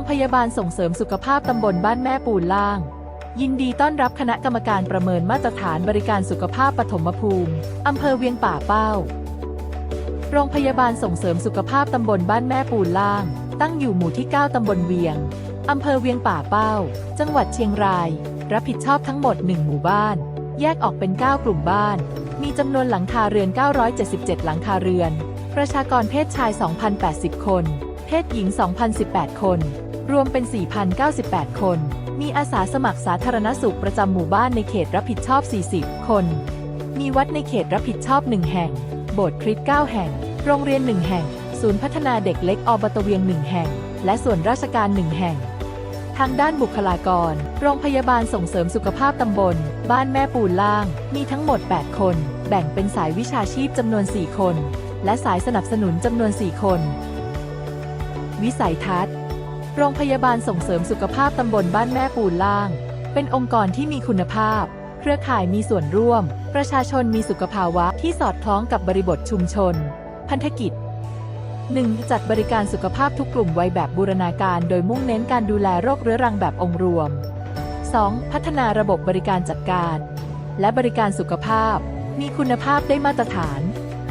รงพยาบาลส่งเสริมสุขภาพตำบลบ้านแม่ปูนล่าง ยินดีต้อนรับคณะกรรมการประเมินมาตรฐานบริการสุขภาพปฐมภูมิ อำเภอเวียงป่าเป้า โรงพยาบาลส่งเสริมสุขภาพตำบลบ้านแม่ปูนล่าง ตั้งอยู่หมู่ที่ 9 ตำบลเวียง อำเภอเวียงป่าเป้า จังหวัดเชียงราย รับผิดชอบทั้งหมด 1 หมู่บ้าน แยกออกเป็น 9 กลุ่มบ้าน มีจำนวนหลังคาเรือน 977 หลังคาเรือน ประชากรเพศชาย 2,080 คนเพศหญิง 2,018 คน รวมเป็น 4,098 คน มีอาสาสมัครสาธารณสุขประจำหมู่บ้านในเขตรับผิดชอบ 40 คน มีวัดในเขตรับผิดชอบ 1 แห่ง โบสถ์คริสต์9แห่ง โรงเรียน 1 แห่ง ศูนย์พัฒนาเด็กเล็กอบตเวียง 1 แห่ง และส่วนราชการ 1 แห่ง ทางด้านบุคลากร โรงพยาบาลส่งเสริมสุขภาพตำบล บ้านแม่ปูนล่าง มีทั้งหมด 8 คน แบ่งเป็นสายวิชาชีพจำนวน 4 คน และสายสนับสนุนจำนวน 4 คน วิสัยทัศน์ โรงพยาบาลส่งเสริมสุขภาพตำบลบ้านแม่ปูนล่าง เป็นองค์กรที่มีคุณภาพ เครือข่ายมีส่วนร่วม ประชาชนมีสุขภาวะที่สอดคล้องกับบริบทชุมชน พันธกิจ 1. จัดบริการสุขภาพทุกกลุ่มวัยแบบบูรณาการ โดยมุ่งเน้นการดูแลโรคเรื้อรังแบบองค์รวม 2. พัฒนาระบบบริการจัดการ และบริการสุขภาพ มีคุณภาพได้มาตรฐาน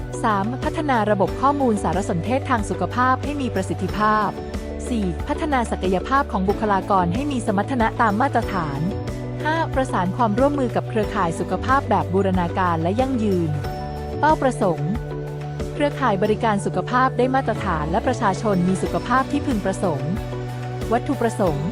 3. พัฒนาระบบข้อมูลสารสนเทศทางสุขภาพให้มีประสิทธิภาพ 4. พัฒนาศักยภาพของบุคลากรให้มีสมรรถนะตามมาตรฐาน 5. ประสานความร่วมมือกับเครือข่ายสุขภาพแบบบูรณาการและยั่งยืน เป้าประสงค์ เครือข่ายบริการสุขภาพได้มาตรฐานและประชาชนมีสุขภาพที่พึงประสงค์ วัตถุประสงค์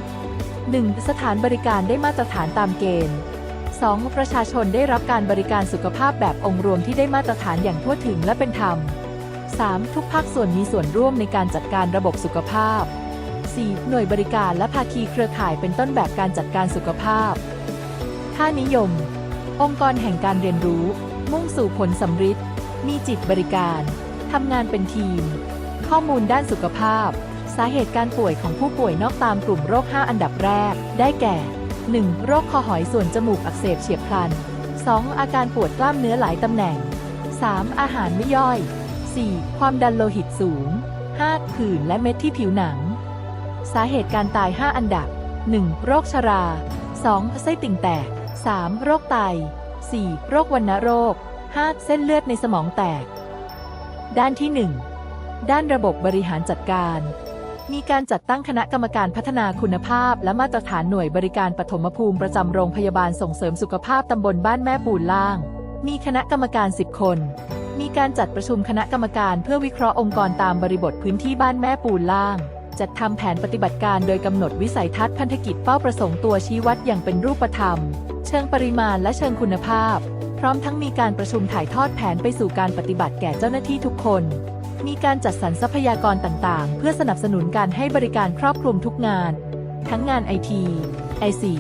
1. สถานบริการได้มาตรฐานตามเกณฑ์ 2. ประชาชนได้รับการบริการสุขภาพแบบองค์รวมที่ได้มาตรฐานอย่างทั่วถึงและเป็นธรรม 3. ทุกภาคส่วนมีส่วนร่วมในการจัดการระบบสุขภาพ 4. หน่วยบริการและภาคีเครือข่ายเป็นต้นแบบการจัดการสุขภาพ ค่านิยม องค์กรแห่งการเรียนรู้ มุ่งสู่ผลสำฤทธิ์มีจิตบริการ ทำงานเป็นทีม ข้อมูลด้านสุขภาพ สาเหตุการป่วยของผู้ป่วยนอกตามกลุ่มโรค 5 อันดับแรก ได้แก่ 1. โรคคอหอยส่วนจมูกอักเสบเฉียบพลัน 2. อาการปวดกล้ามเนื้อหลายตำแหน่ง 3. อาหารไม่ย่อย 4. ความดันโลหิตสูง 5. ผื่นและเม็ดที่ผิวหนัง สาเหตุการตาย 5 อันดับ 1. โรคชรา 2. ไส้ติ่งแตก 3. โรคไต 4. โรควัณโรค 5. เส้นเลือดในสมองแตก ด้านที่ 1 ด้านระบบบริหารจัดการ มีการจัดตั้งคณะกรรมการพัฒนาคุณภาพ และมาตรฐานหน่วยบริการปฐมภูมิประจำโรงพยาบาลส่งเสริมสุขภาพตำบลบ้านแม่ปูนล่าง มีคณะกรรมการ 10 คน มีการจัดประชุมคณะกรรมการเพื่อวิเคราะห์องค์กรตามบริบทพื้นที่บ้านแม่ปูนล่าง จัดทำแผนปฏิบัติการโดยกำหนดวิสัยทัศน์พันธกิจเป้าประสงค์ตัวชี้วัดอย่างเป็นรูปธรรม เชิงปริมาณและเชิงคุณภาพ พร้อมทั้งมีการประชุมถ่ายทอดแผนไปสู่การปฏิบัติแก่เจ้าหน้าที่ทุกคน มีการจัดสรรทรัพยากรต่างๆ เพื่อสนับสนุนการให้บริการครอบคลุมทุกงาน ทั้งงานไอทีไอซี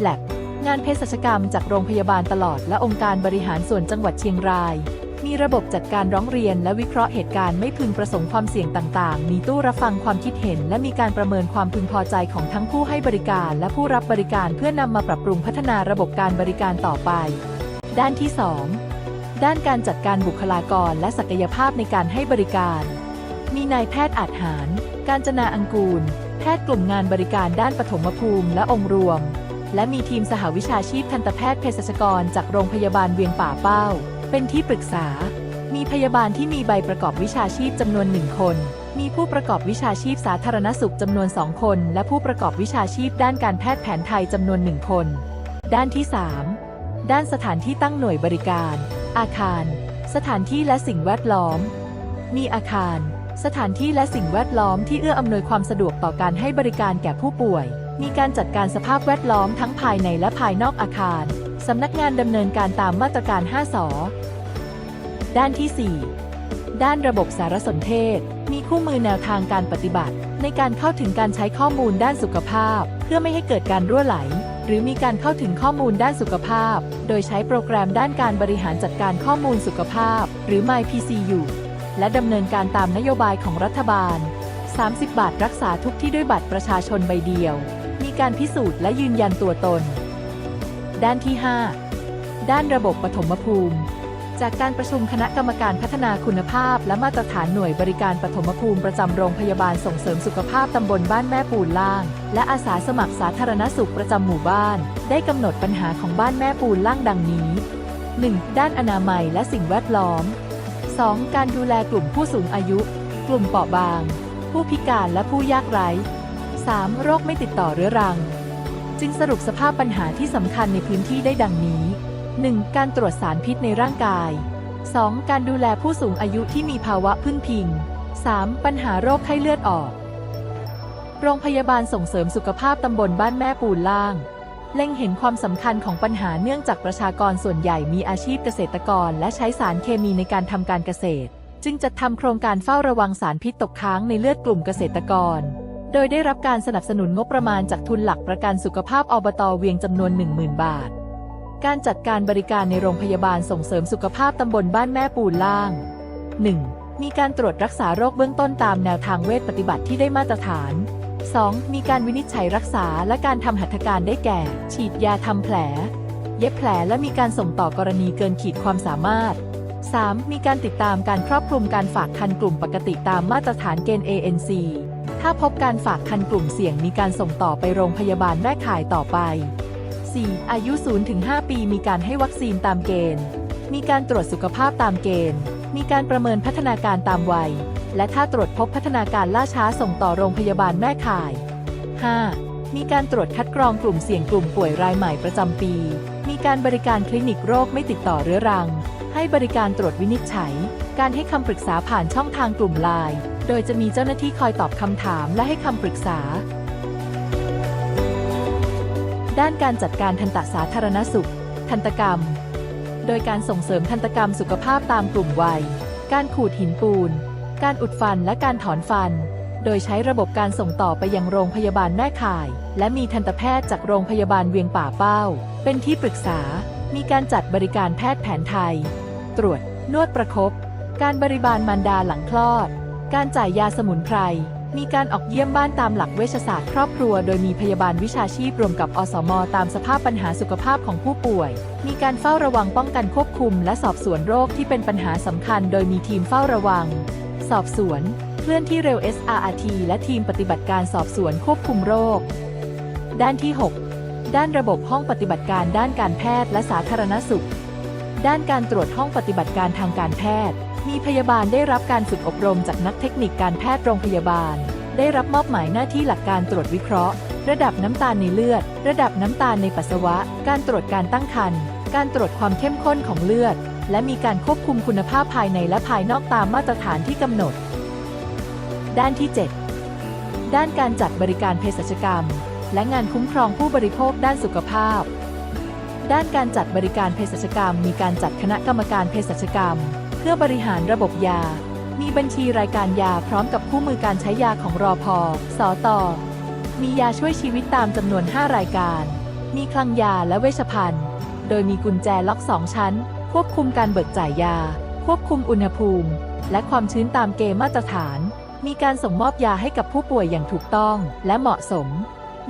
แลบงานเภสัชกรรมจากโรงพยาบาลตลอดและองค์การบริหารส่วนจังหวัดเชียงราย มีระบบจัดการร้องเรียนและวิเคราะห์เหตุการณ์ไม่พึงประสงค์ความเสี่ยงต่างๆ มีตู้รับฟังความคิดเห็น และมีการประเมินความพึงพอใจของทั้งผู้ให้บริการและผู้รับบริการเพื่อนำมาปรับปรุงพัฒนาระบบการบริการต่อไป ด้านที่ 2 ด้านการจัดการบุคลากรและศักยภาพในการให้บริการ มีนายแพทย์อาจหาร การจนาอังกูล แพทย์กลุ่มงานบริการด้านปฐมภูมิและองค์รวม และมีทีมสหวิชาชีพทันตแพทย์เภสัชกร จากโรงพยาบาลเวียงป่าเป้า เป็นที่ปรึกษา มีพยาบาลที่มีใบประกอบวิชาชีพจำนวนหนึ่งคน มีผู้ประกอบวิชาชีพสาธารณสุขจำนวนสองคน และผู้ประกอบวิชาชีพด้านการแพทย์แผนไทยจำนวนหนึ่งคน ด้านที่ 3 ด้านสถานที่ตั้งหน่วยบริการ อาคาร สถานที่และสิ่งแวดล้อม มีอาคาร สถานที่และสิ่งแวดล้อมที่เอื้ออำนวยความสะดวกต่อการให้บริการแก่ผู้ป่วย มีการจัดการสภาพแวดล้อมทั้งภายในและภายนอกอาคาร สำนักงานดำเนินการตามมาตรการ 5สอด้านที่ 4 ด้านระบบสารสนเทศ มีคู่มือแนวทางการปฏิบัติ ในการเข้าถึงการใช้ข้อมูลด้านสุขภาพ เพื่อไม่ให้เกิดการรั่วไหล หรือมีการเข้าถึงข้อมูลด้านสุขภาพ โดยใช้โปรแกรมด้านการบริหารจัดการข้อมูลสุขภาพ หรือ MyPCU และดำเนินการตามนโยบายของรัฐบาล 30 บาทรักษาทุกที่ด้วยบัตรประชาชนใบเดียว มีการพิสูจน์และยืนยันตัวตน ด้านที่ 5 ด้านระบบปฐมภูมิ จากการประชุมคณะกรรมการพัฒนาคุณภาพ และมาตรฐานหน่วยบริการปฐมภูมิประจำโรงพยาบาลส่งเสริมสุขภาพตำบลบ้านแม่ปูนล่าง และอาสาสมัครสาธารณสุขประจำหมู่บ้าน ได้กำหนดปัญหาของบ้านแม่ปูนล่างดังนี้ 1. ด้านอนามัยและสิ่งแวดล้อม 2. การดูแลกลุ่มผู้สูงอายุ กลุ่มเปราะบาง ผู้พิการและผู้ยากไร้ 3. โรคไม่ติดต่อเรื้อรัง จึงสรุปสภาพปัญหาที่สำคัญในพื้นที่ได้ดังนี้ 1. การตรวจสารพิษในร่างกาย 2. การดูแลผู้สูงอายุที่มีภาวะพึ่งพิง 3. ปัญหาโรคไข้เลือดออก โรงพยาบาลส่งเสริมสุขภาพตำบลบ้านแม่ปูนล่าง เล็งเห็นความสำคัญของปัญหาเนื่องจากประชากรส่วนใหญ่มีอาชีพเกษตรกร และใช้สารเคมีในการทำการเกษตร จึงจัดทำโครงการเฝ้าระวังสารพิษตกค้างในเลือดกลุ่มเกษตรกร โดยได้รับการสนับสนุนงบประมาณจากทุนหลักประกันสุขภาพอบตเวียงจำนวน 10,000 บาท การจัดการบริการในโรงพยาบาลส่งเสริมสุขภาพตำบลบ้านแม่ปูนล่าง 1. มีการตรวจรักษาโรคเบื้องต้นตามแนวทางเวชปฏิบัติที่ได้มาตรฐาน 2. มีการวินิจฉัยรักษาและการทำหัตถการได้แก่ ฉีดยาทำแผล เย็บแผลและมีการส่งต่อกรณีเกินขีดความสามารถ 3. มีการติดตามการครอบคลุมการฝากคันกลุ่มปกติตามมาตรฐานเกณฑ์ ANC ถ้าพบการฝากคันกลุ่มเสี่ยงมีการส่งต่อไปโรงพยาบาลแม่ข่ายต่อไป 4. อายุ 0-5 ปีมีการให้วัคซีนตามเกณฑ์ มีการตรวจสุขภาพตามเกณฑ์ มีการประเมินพัฒนาการตามวัย และถ้าตรวจพบพัฒนาการล่าช้าส่งต่อโรงพยาบาลแม่ข่าย 5. มีการตรวจคัดกรองกลุ่มเสี่ยงกลุ่มป่วยรายใหม่ประจำปี มีการบริการคลินิกโรคไม่ติดต่อเรื้อรัง ให้บริการตรวจวินิจฉัย การให้คำปรึกษาผ่านช่องทางกลุ่มไลน์ โดยจะมีเจ้าหน้าที่คอยตอบคำถามและให้คำปรึกษา ด้านการจัดการทันตสาธารณสุข ทันตกรรม โดยการส่งเสริมทันตกรรมสุขภาพตามกลุ่มวัย การขูดหินปูน การอุดฟันและการถอนฟัน โดยใช้ระบบการส่งต่อไปยังโรงพยาบาลแม่ข่าย และมีทันตแพทย์จากโรงพยาบาลเวียงป่าเป้า เป็นที่ปรึกษามีการจัดบริการแพทย์แผนไทย ตรวจ นวดประคบการบริบาลมารดาหลังคลอด การจ่ายยาสมุนไพร มีการออกเยี่ยมบ้านตามหลักเวชศาสตร์ครอบครัว โดยมีพยาบาลวิชาชีพรวมกับอสม ตามสภาพปัญหาสุขภาพของผู้ป่วย มีการเฝ้าระวังป้องกันควบคุม และสอบสวนโรคที่เป็นปัญหาสำคัญ โดยมีทีมเฝ้าระวัง สอบสวน เคลื่อนที่เร็ว SRRT และทีมปฏิบัติการสอบสวนควบคุมโรค ด้านที่ 6 ด้านระบบห้องปฏิบัติการด้านการแพทย์และสาธารณสุข ด้านการตรวจห้องปฏิบัติการทางการแพทย์ มีพยาบาลได้รับการฝึกอบรมจากนักเทคนิคการแพทย์โรงพยาบาล ได้รับมอบหมายหน้าที่หลักการตรวจวิเคราะห์ ระดับน้ำตาลในเลือด ระดับน้ำตาลในปัสสาวะ การตรวจการตั้งครรภ์การตรวจความเข้มข้นของเลือด และมีการควบคุมคุณภาพภายในและภายนอกตามมาตรฐานที่กำหนด ด้านที่ 7 ด้านการจัดบริการเภสัชกรรม และงานคุ้มครองผู้บริโภคด้านสุขภาพ ด้านการจัดบริการเภสัชกรรม มีการจัดคณะกรรมการเภสัชกรรม เพื่อบริหารระบบยา มีบัญชีรายการยาพร้อมกับคู่มือการใช้ยาของรอพอสอตอมียาช่วยชีวิตตามจำนวน 5 รายการ มีคลังยาและเวชภัณฑ์ โดยมีกุญแจล็อก 2 ชั้น ควบคุมการเบิกจ่ายยา ควบคุมอุณหภูมิ และความชื้นตามเกณฑ์มาตรฐาน มีการส่งมอบยาให้กับผู้ป่วยอย่างถูกต้องและเหมาะสม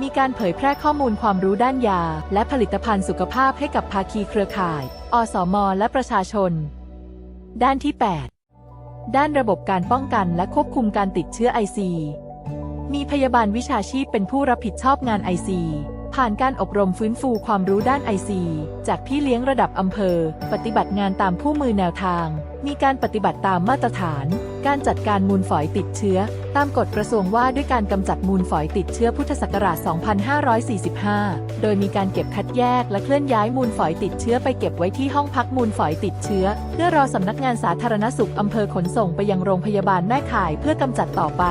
มีการเผยแพร่ข้อมูลความรู้ด้านยา และผลิตภัณฑ์สุขภาพให้กับภาคีเครือข่าย อสม และประชาชน ด้านที่ 8 ด้านระบบการป้องกันและควบคุมการติดเชื้อ IC มีพยาบาลวิชาชีพเป็นผู้รับผิดชอบงาน IC ผ่านการอบรมฟื้นฟูความรู้ด้าน IC จากพี่เลี้ยงระดับอำเภอ ปฏิบัติงานตามผู้มือแนวทาง มีการปฏิบัติตามมาตรฐาน การจัดการมูลฝอยติดเชื้อ ตามกฎกระทรวงว่าด้วยการกำจัดมูลฝอยติดเชื้อพุทธศักราช 2545 โดยมีการเก็บคัดแยกและเคลื่อนย้ายมูลฝอยติดเชื้อไปเก็บไว้ที่ห้องพักมูลฝอยติดเชื้อ เพื่อรอสำนักงานสาธารณสุขอำเภอขนส่งไปยังโรงพยาบาลแม่ข่ายเพื่อกำจัดต่อไป